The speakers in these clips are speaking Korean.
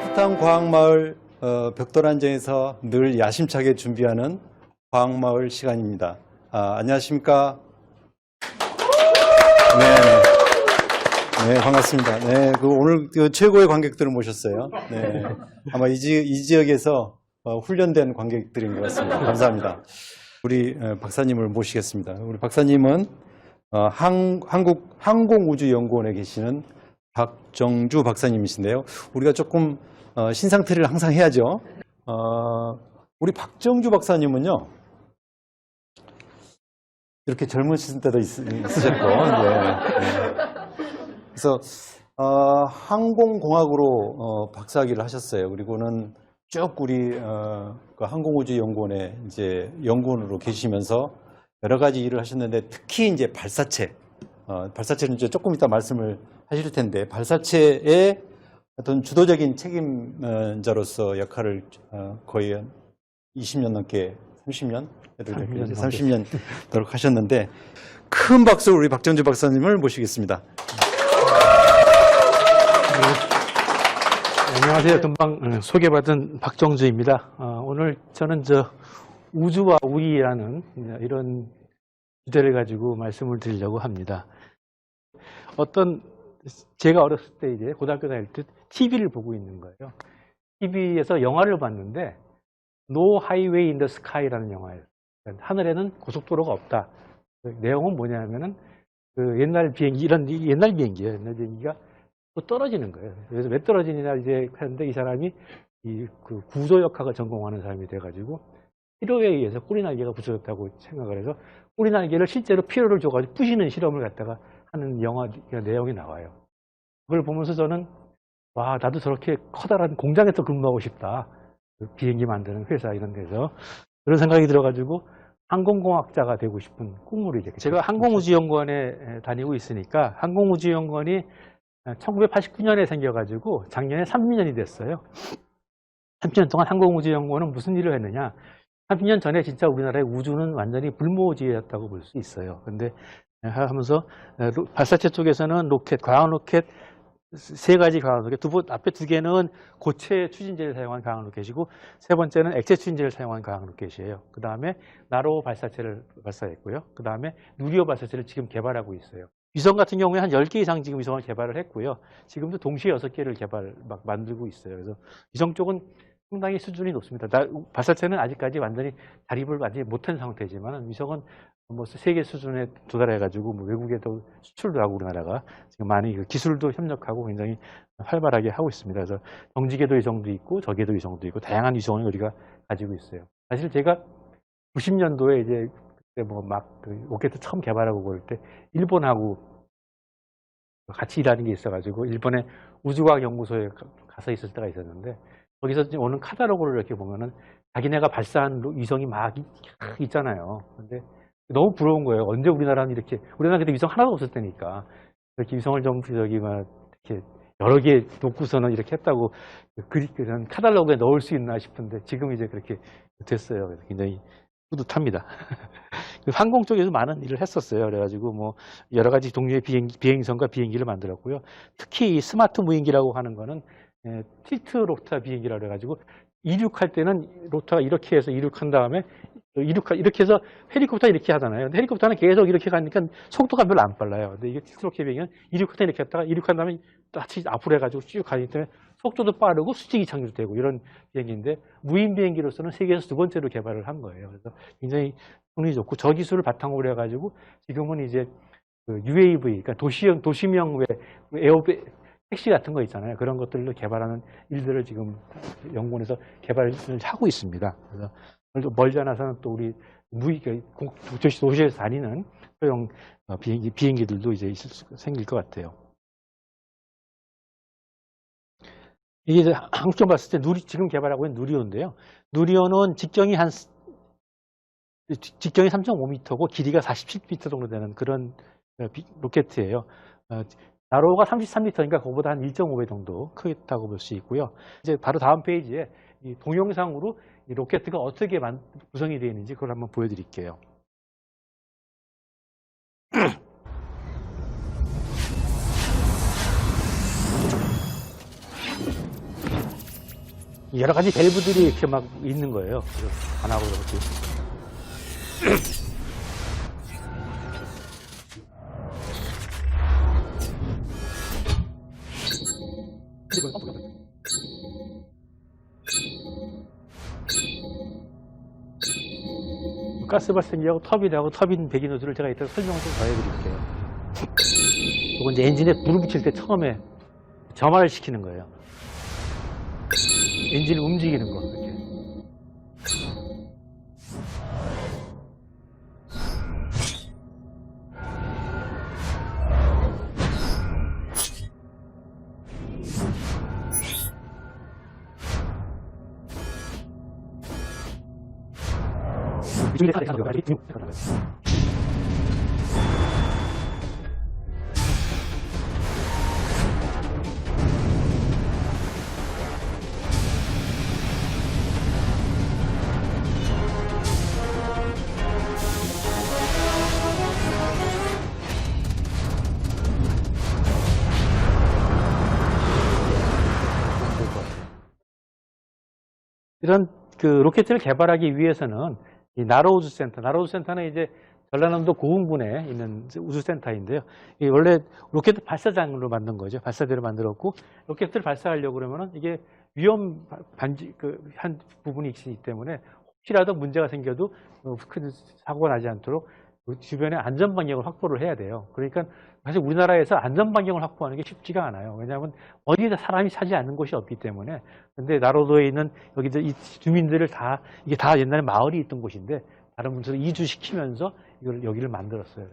따뜻한 과학마을 어, 벽돌안정에서 늘 야심차게 준비하는 과학마을 시간입니다. 아, 안녕하십니까? 네, 네, 반갑습니다. 네, 그 오늘 그 최고의 관객들을 모셨어요. 네, 아마 이, 지, 이 지역에서 어, 훈련된 관객들인 것 같습니다. 감사합니다. 우리 어, 박사님을 모시겠습니다. 우리 박사님은 어, 한, 한국 항공우주연구원에 계시는 박정주 박사님이신데요. 우리가 조금 어, 신상태를 항상 해야죠. 어, 우리 박정주 박사님은요. 이렇게 젊으신 때도 있, 으셨고 그래서 어, 항공공학으로 어, 박사학위를 하셨어요. 그리고는 쭉 우리 어, 그 항공우주연구원에 이제 연구원으로 계시면서 여러 가지 일을 하셨는데 특히 이제 발사체, 어, 발사체는 이제 조금 이따 말씀을 하실 텐데 발사체의 어떤 주도적인 책임자로서 역할을 어, 거의 한 20년 넘게 30년 30년 30년 도록 하셨는데 큰 박수 우리 박정주 박사님을 모시겠습니다. 안녕하세요. 금방 어, 소개받은 박정주입니다. 어, 오늘 저는 저 우주와 우리라는 이런 주제를 가지고 말씀을 드리려고 합니다. 어떤 제가 어렸을 때 이제 고등학교 다닐 때 TV를 보고 있는 거예요. TV에서 영화를 봤는데 No Highway in the Sky라는 영화예요. 그러니까 하늘에는 고속도로가 없다. 그 내용은 뭐냐면은 그 옛날 비행기 이런 옛날 비행기예요. 옛날 비행기가 또 떨어지는 거예요. 그래서 왜 떨어지느냐 이제 하는데 이 사람이 이 그 구조역학을 전공하는 사람이 돼가지고 피로에 의해서 꼬리날개가 부서졌다고 생각을 해서 꼬리날개를 실제로 피로를 줘가지고 부시는 실험을 갖다가 하는 영화 내용이 나와요. 그걸 보면서 저는 와 나도 저렇게 커다란 공장에서 근무하고 싶다. 그 비행기 만드는 회사 이런 데서 그런 생각이 들어가지고 항공공학자가 되고 싶은 꿈으로 이제 제가 항공우주연구원에 다니고 있으니까 항공우주연구원이 1989년에 생겨가지고 작년에 30년이 됐어요. 30년 동안 항공우주연구원은 무슨 일을 했느냐? 30년 전에 진짜 우리나라의 우주는 완전히 불모지였다고 볼 수 있어요. 근데 하면서 발사체 쪽에서는 로켓, 과학 로켓 세 가지 과학 로켓, 두 번, 앞에 두 개는 고체 추진제를 사용한 과학 로켓이고 세 번째는 액체 추진제를 사용한 과학 로켓이에요. 그 다음에 나로 발사체를 발사했고요. 그 다음에 누리호 발사체를 지금 개발하고 있어요. 위성 같은 경우에 한 10개 이상 지금 위성을 개발을 했고요. 지금도 동시에 6개를 개발, 막 만들고 있어요. 그래서 위성 쪽은 상당히 수준이 높습니다. 나- 발사체는 아직까지 완전히 자립을 완전히 못한 상태지만 위성은 뭐 세계 수준에 도달해가지고 뭐 외국에도 수출도 하고 우리나라가 지금 많이 그 기술도 협력하고 굉장히 활발하게 하고 있습니다. 그래서 정지궤도 위성도 있고 저궤도 위성도 있고 다양한 위성을 우리가 가지고 있어요. 사실 제가 90년도에 이제 그때 뭐막 그 로켓 처음 개발하고 그럴 때 일본하고 같이 일하는 게 있어가지고 일본의 우주과학 연구소에 가- 가서 있을 때가 있었는데 거기서 오는 카탈로그를 이렇게 보면은 자기네가 발사한 로- 위성이 막 있- 있잖아요. 근데 너무 부러운 거예요. 언제 우리나라는 이렇게 우리나라 그때 위성 하나도 없을 때니까 이렇게 위성을 좀 저기 막 이렇게 여러 개 놓고서는 이렇게 했다고 그 그런 카탈로그에 넣을 수 있나 싶은데 지금 이제 그렇게 됐어요. 굉장히 뿌듯합니다. 그 항공 쪽에서 많은 일을 했었어요. 그래가지고 뭐 여러 가지 종류의 비행기, 비행선과 비행기를 만들었고요. 특히 이 스마트 무인기라고 하는 거는 에, 틸트 로타 비행기라고 해가지고 이륙할 때는 로타가 이렇게 해서 이륙한 다음에 이륙 이렇게 해서 헬리콥터 이렇게 하잖아요. 근데 헬리콥터는 계속 이렇게 가니까 속도가 별로 안 빨라요. 근데 이게 이륙할 때 이렇게 했다가 이륙한 다음에 다시 앞으로 해가지고 쭉 가기 때문에 속도도 빠르고 수직이 착륙도 되고 이런 비행기인데 무인 비행기로서는 세계에서 두 번째로 개발을 한 거예요. 그래서 굉장히 성능이 좋고 저 기술을 바탕으로 해가지고 지금은 이제 그 UAV, 그러니까 도시형 도시명 왜 에어 택시 같은 거 있잖아요. 그런 것들로 개발하는 일들을 지금 연구원에서 개발을 하고 있습니다. 그래서 좀 멀지 않아서는 또 우리 공- 도시 도시에서 다니는 소형 어, 비행기 비행기들도 이제 있을 수, 생길 것 같아요. 이게 이제 한국적 봤을 때 누리 지금 개발하고 있는 누리호인데요. 누리호는 직경이 한 직경이 3.5m고 길이가 47m 정도 되는 그런 어, 비- 로켓이에요. 어, 나로가 33m니까 그거보다 한 1.5배 정도 크겠다고 볼 수 있고요. 이제 바로 다음 페이지에 이 동영상으로 이 로켓가 어떻게 만- 구성이 되어 있는지 그걸 한번 보여드릴게요. 여러 가지 밸브들이 이렇게 막 있는 거예요. 그래서 하나고 이렇게. 가스 발생기하고 터빈하고 터빈 배기 노즐을 제가 이따가 설명을 좀 더 해드릴게요. 이건 이제 엔진에 불을 붙일 때 처음에 점화를 시키는 거예요. 엔진을 움직이는 거. 이렇게. 대상으로 가지고 쭉 들어가는 거예요. 이런 그 로켓을 개발하기 위해서는 이 나로 우주센터, 나로 우주센터는 이제 전라남도 고흥군에 있는 우주센터인데요. 이 원래 로켓 발사장으로 만든 거죠. 발사대로 만들었고 로켓을 발사하려고 그러면은 이게 위험 반지 그 한 부분이 있기 때문에 혹시라도 문제가 생겨도 어, 큰 사고가 나지 않도록 그 주변에 안전 방향을 확보를 해야 돼요. 그러니까 사실 우리나라에서 안전 방향을 확보하는 게 쉽지가 않아요. 왜냐하면 어디에도 사람이 사지 않는 곳이 없기 때문에. 근데 나로도에 있는 여기들 이 주민들을 다 이게 다 옛날에 마을이 있던 곳인데 다른 분들을 이주시키면서 이걸 여기를 만들었어요.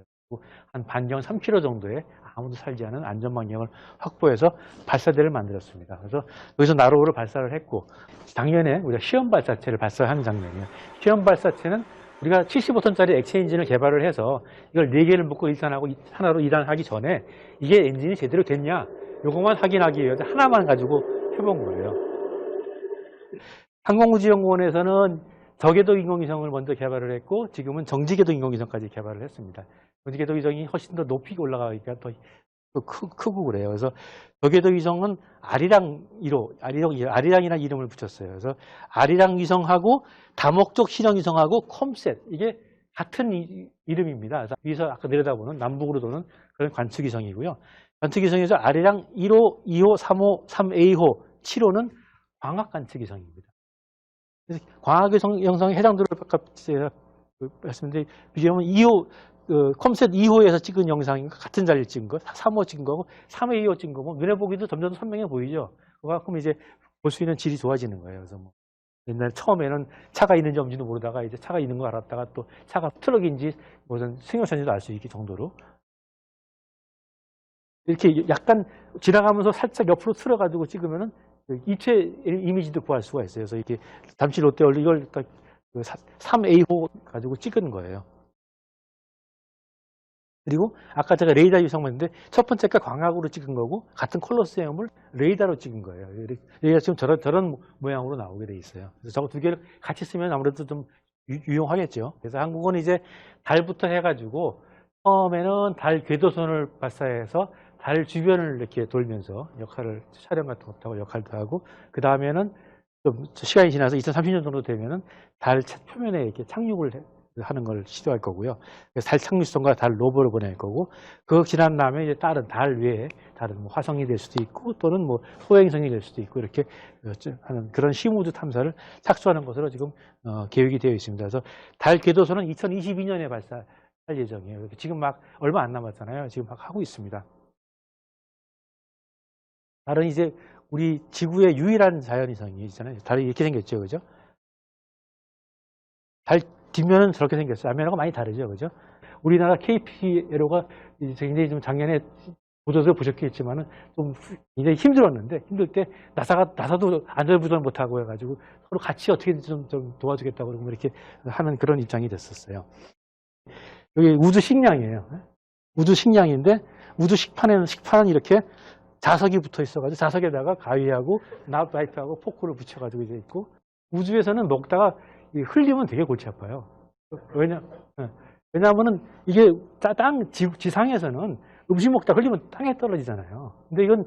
한 반경 3km 정도에 아무도 살지 않은 안전 방향을 확보해서 발사대를 만들었습니다. 그래서 여기서 나로를 발사를 했고 작년에 우리가 시험 발사체를 발사한 장면이에요. 시험 발사체는 우리가 75톤짜리 액체 엔진을 개발을 해서 이걸 4개를 묶고 1단하고 하나로 2단 하기 전에 이게 엔진이 제대로 됐냐 요것만 확인하기 위해서 하나만 가지고 해본 거예요. 항공우주연구원에서는 저궤도 인공위성을 먼저 개발을 했고 지금은 정지궤도 인공위성까지 개발을 했습니다. 정지궤도 위성이 훨씬 더 높이 올라가니까 더더 크, 크고 그래요. 그래서 저궤도 위성은 아리랑 1호, 아리랑, 아리랑이라는 이름을 붙였어요. 그래서 아리랑 위성하고 다목적 실형 위성하고 컴셋 이게 같은 이, 이름입니다. 그래서 위에서 아까 내려다보는 남북으로 도는 그런 관측 위성이고요. 관측 위성에서 아리랑 1호, 2호, 3호, 3A호, 7호는 광학 관측 위성입니다. 그래서 광학 위성 영상의 해당도를 아까 말씀드린 비교하면 2호 그 컴셋 2호에서 찍은 영상과 같은 자리를 찍은 거, 3호 찍은 거고 3회 2호 찍은 거고 눈에 보기도 점점 선명해 보이죠. 그만큼 이제 볼 수 있는 질이 좋아지는 거예요. 그래서 뭐 옛날 처음에는 차가 있는지 없는지도 모르다가 이제 차가 있는 거 알았다가 또 차가 트럭인지 무슨 승용차인지도 알 수 있게 정도로 이렇게 약간 지나가면서 살짝 옆으로 틀어가지고 찍으면은 그 입체 이미지도 구할 수가 있어요. 그래서 이렇게 잠시 롯데월드 이걸 딱 3A호 가지고 찍은 거예요. 그리고 아까 제가 레이더 위성만 했는데 첫 번째가 광학으로 찍은 거고 같은 콜로세움을 레이더로 찍은 거예요. 레이더 지금 저런, 저런 모양으로 나오게 돼 있어요. 그래서 저거 두 개를 같이 쓰면 아무래도 좀 유, 유용하겠죠. 그래서 한국은 이제 달부터 해가지고 처음에는 달 궤도선을 발사해서 달 주변을 이렇게 돌면서 역할을 촬영 같은 것도 하고 역할도 하고 그 다음에는 좀 시간이 지나서 2030년 정도 되면은 달 표면에 이렇게 착륙을 해- 하는 걸 시도할 거고요. 달 착륙선과 달 로버를 보낼 거고 그거 지난 다음에 이제 다른 달 외에 다른 뭐 화성이 될 수도 있고 또는 뭐 소행성이 될 수도 있고 이렇게 하는 그런 시무드 탐사를 착수하는 것으로 지금 어, 계획이 되어 있습니다. 그래서 달 궤도선은 2022년에 발사할 예정이에요. 지금 막 얼마 안 남았잖아요. 지금 막 하고 있습니다. 달은 이제 우리 지구의 유일한 자연위성이 있잖아요. 달이 이렇게 생겼죠, 그죠? 달 뒷면은 저렇게 생겼어요. 앞면하고 많이 다르죠, 그죠? 우리나라 KPLO가 굉장히 좀 작년에 보도서 보셨겠지만은 좀 굉장히 힘들었는데 힘들 때 나사가 나사도 안전부전 못하고 해가지고 서로 같이 어떻게든 좀, 좀 도와주겠다고 이렇게 하는 그런 입장이 됐었어요. 여기 우주 식량이에요. 우주 식량인데 우주 식판에는 식판은 이렇게 자석이 붙어 있어가지고 자석에다가 가위하고 나파이프하고 포크를 붙여가지고 이제 있고 우주에서는 먹다가 이 흘리면 되게 골치 아파요. 왜냐, 예. 왜냐하면은 이게 따- 땅 지, 지상에서는 음식 먹다 흘리면 땅에 떨어지잖아요. 근데 이건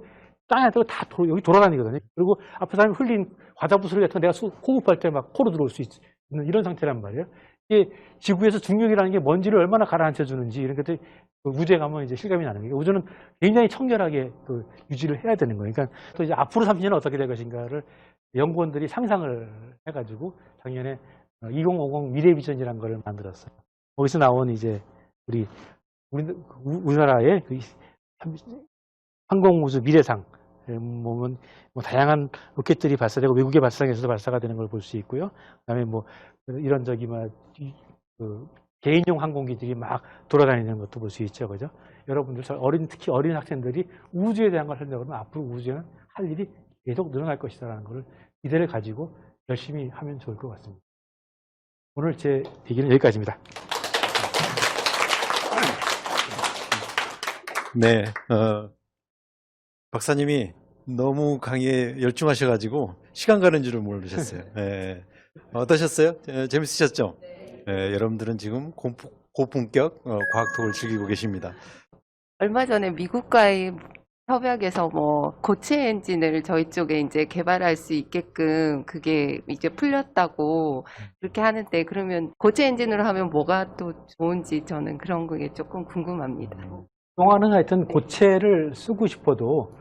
땅에 떨어 다 도- 여기 돌아다니거든요. 그리고 앞에 사람이 흘린 과자 부스러기 같은 거 내가 수- 호흡할 때 막 코로 들어올 수 있 는 이런 상태란 말이에요. 이게 지구에서 중력이라는 게 먼지를 얼마나 가라앉혀 주는지 이런 것들이 그 우주에 가면 이제 실감이 나는 거예요. 우주는 굉장히 청결하게 그 유지를 해야 되는 거예요. 그러니까 또 이제 앞으로 30년은 어떻게 될 것인가를 연구원들이 상상을 해가지고 작년에 2050 미래 비전이라는 걸 만들었어요. 거기서 나온 이제 우리 우리나라의 그 항공우주 미래상 보면 뭐 다양한 로켓들이 발사되고 외국의 발사장에서도 발사가 되는 걸 볼 수 있고요. 그다음에 뭐 이런 저기 막 그 개인용 항공기들이 막 돌아다니는 것도 볼 수 있죠, 그죠? 여러분들 저 어린 특히 어린 학생들이 우주에 대한 걸 하려고 그러면 앞으로 우주에는 할 일이 계속 늘어날 것이다라는 걸 기대를 가지고 열심히 하면 좋을 것 같습니다. 오늘 제 얘기는 여기까지입니다. 네, 어, 박사님이 너무 강의에 열중하셔가지고 시간 가는 줄을 모르셨어요. 네. 어떠셨어요? 에, 재밌으셨죠? 네, 여러분들은 지금 고품- 고품격 어, 과학 톡을 즐기고 계십니다. 얼마 전에 미국과의 협약에서 뭐 고체 엔진을 저희 쪽에 이제 개발할 수 있게끔 그게 이제 풀렸다고 그렇게 하는데 그러면 고체 엔진으로 하면 뭐가 또 좋은지 저는 그런 게 조금 궁금합니다. 동화는 하여튼 고체를 쓰고 싶어도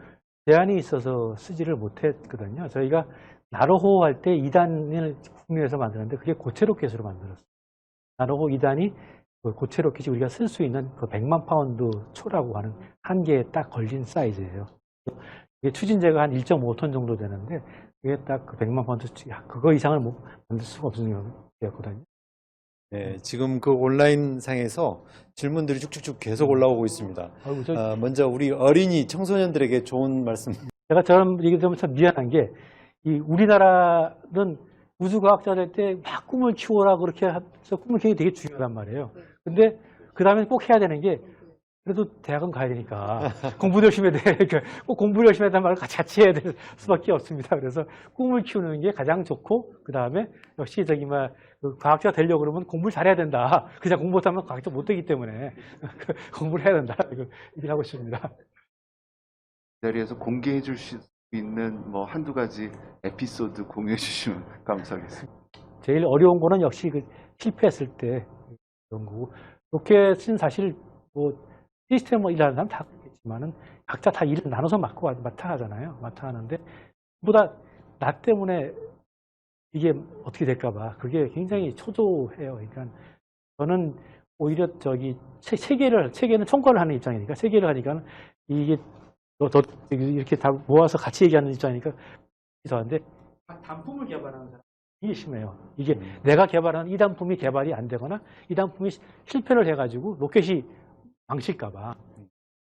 제한이 있어서 쓰지를 못했거든요. 저희가 나로호 할 때 2단을 국내에서 만드는데 그게 고체 로켓으로 만들었어요. 나로호 2단이 그 고체 로켓이 우리가 쓸 수 있는 그 100만 파운드 초라고 하는 한계에 딱 걸린 사이즈예요. 이게 추진제가 한 1.5톤 정도 되는데 그게 딱 그 100만 파운드 야, 그거 이상을 못 만들 수가 없는 거였거든요. 네, 지금 그 온라인 상에서 질문들이 쭉쭉쭉 계속 올라오고 있습니다. 아이고, 저 아, 먼저 우리 어린이 청소년들에게 좋은 말씀. 제가 저런 얘기 들으면 참 미안한 게, 이 우리나라는 우주과학자 될 때 막 꿈을 키워라 그렇게 해서 꿈을 키우는 게 되게 중요하단 말이에요. 근데 그 다음에 꼭 해야 되는 게, 그래도 대학은 가야 되니까 공부 열심히 해야 돼. 그러니까 꼭 공부 열심히 하다는 말을 같이 해야 될 수밖에 없습니다. 그래서 꿈을 키우는 게 가장 좋고, 그 다음에 역시 저기 막 과학자 되려고 그러면 공부를 잘해야 된다. 그냥 공부 못하면 과학자 못 되기 때문에 공부를 해야 된다. 이거 얘기를 하고 싶습니다. 자리에서 공개해 주실 수 있는 뭐 한두 가지 에피소드 공유해 주시면 감사하겠습니다. 제일 어려운 거는 역시 그 실패했을 때 그런 거고 로켓은 사실 뭐 시스템 뭐 일하는 사람 다 그렇겠지만은 각자 다 일을 나눠서 맡고 와- 맡아 하잖아요. 맡아 하는데 보다 나 때문에 이게 어떻게 될까 봐 그게 굉장히 초조해요. 그러니까 저는 오히려 저기 체, 체계를 체계는 총괄을 하는 입장이니까 체계를 하니까 이게 더, 더 이렇게 다 모아서 같이 얘기하는 입장이니까 이상한데 단품을 개발하는 사람 이게 심해요. 이게 내가 개발한 이 단품이 개발이 안 되거나 이 단품이 시- 실패를 해가지고 로켓이 망칠까봐.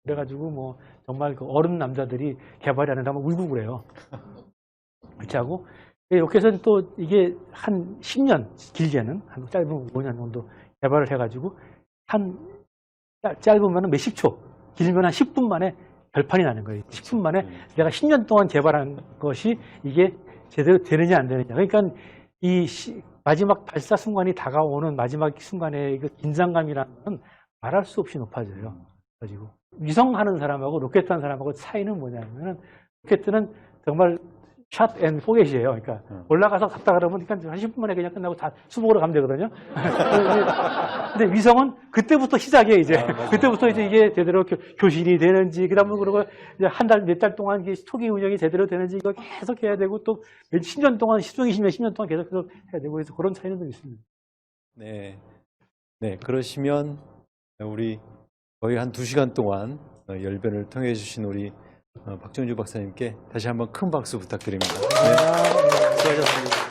그래가지고 뭐 정말 그 어른 남자들이 개발이 안 된다면 울고 그래요. 그렇지 하고 이 로켓은 또 이게 한 10년 길게는 한 짧으면 5년 정도 개발을 해가지고 한 짧- 짧으면 몇십 초 길면 한 10분 만에 결판이 나는 거예요. 10분 만에 내가 10년 동안 개발한 것이 이게 제대로 되느냐 안 되느냐. 그러니까 이 시- 마지막 발사 순간이 다가오는 마지막 순간의 그 긴장감이라는 건 말할 수 없이 높아져요. 가지고 위성하는 사람하고 로켓 하는 사람하고 차이는 뭐냐면은 로켓은 정말 샷앤 포겟이에요. 그러니까 음. 올라가서 갔다 그러면 그러니까 한 10분 만에 그냥 끝나고 다 수복으로 가면 되거든요. 근데 위성은 그때부터 시작이에요, 이제. 아. 그때부터 이제 이게 제대로 교, 교신이 되는지, 그 다음에 그러고 이제 한 달, 몇 달 동안 이게 토기 운영이 제대로 되는지 이거 계속 해야 되고 또몇 10년 동안, 10년, 20년, 10년 동안 계속, 해야 되고 그래서 그런 차이는 좀 있습니다. 네. 네, 그러시면 우리 거의 한 두 시간 동안 어, 열변을 통해 주신 우리 어, 박정주 박사님께 다시 한번 큰 박수 부탁드립니다. 네, 수고하셨습니다.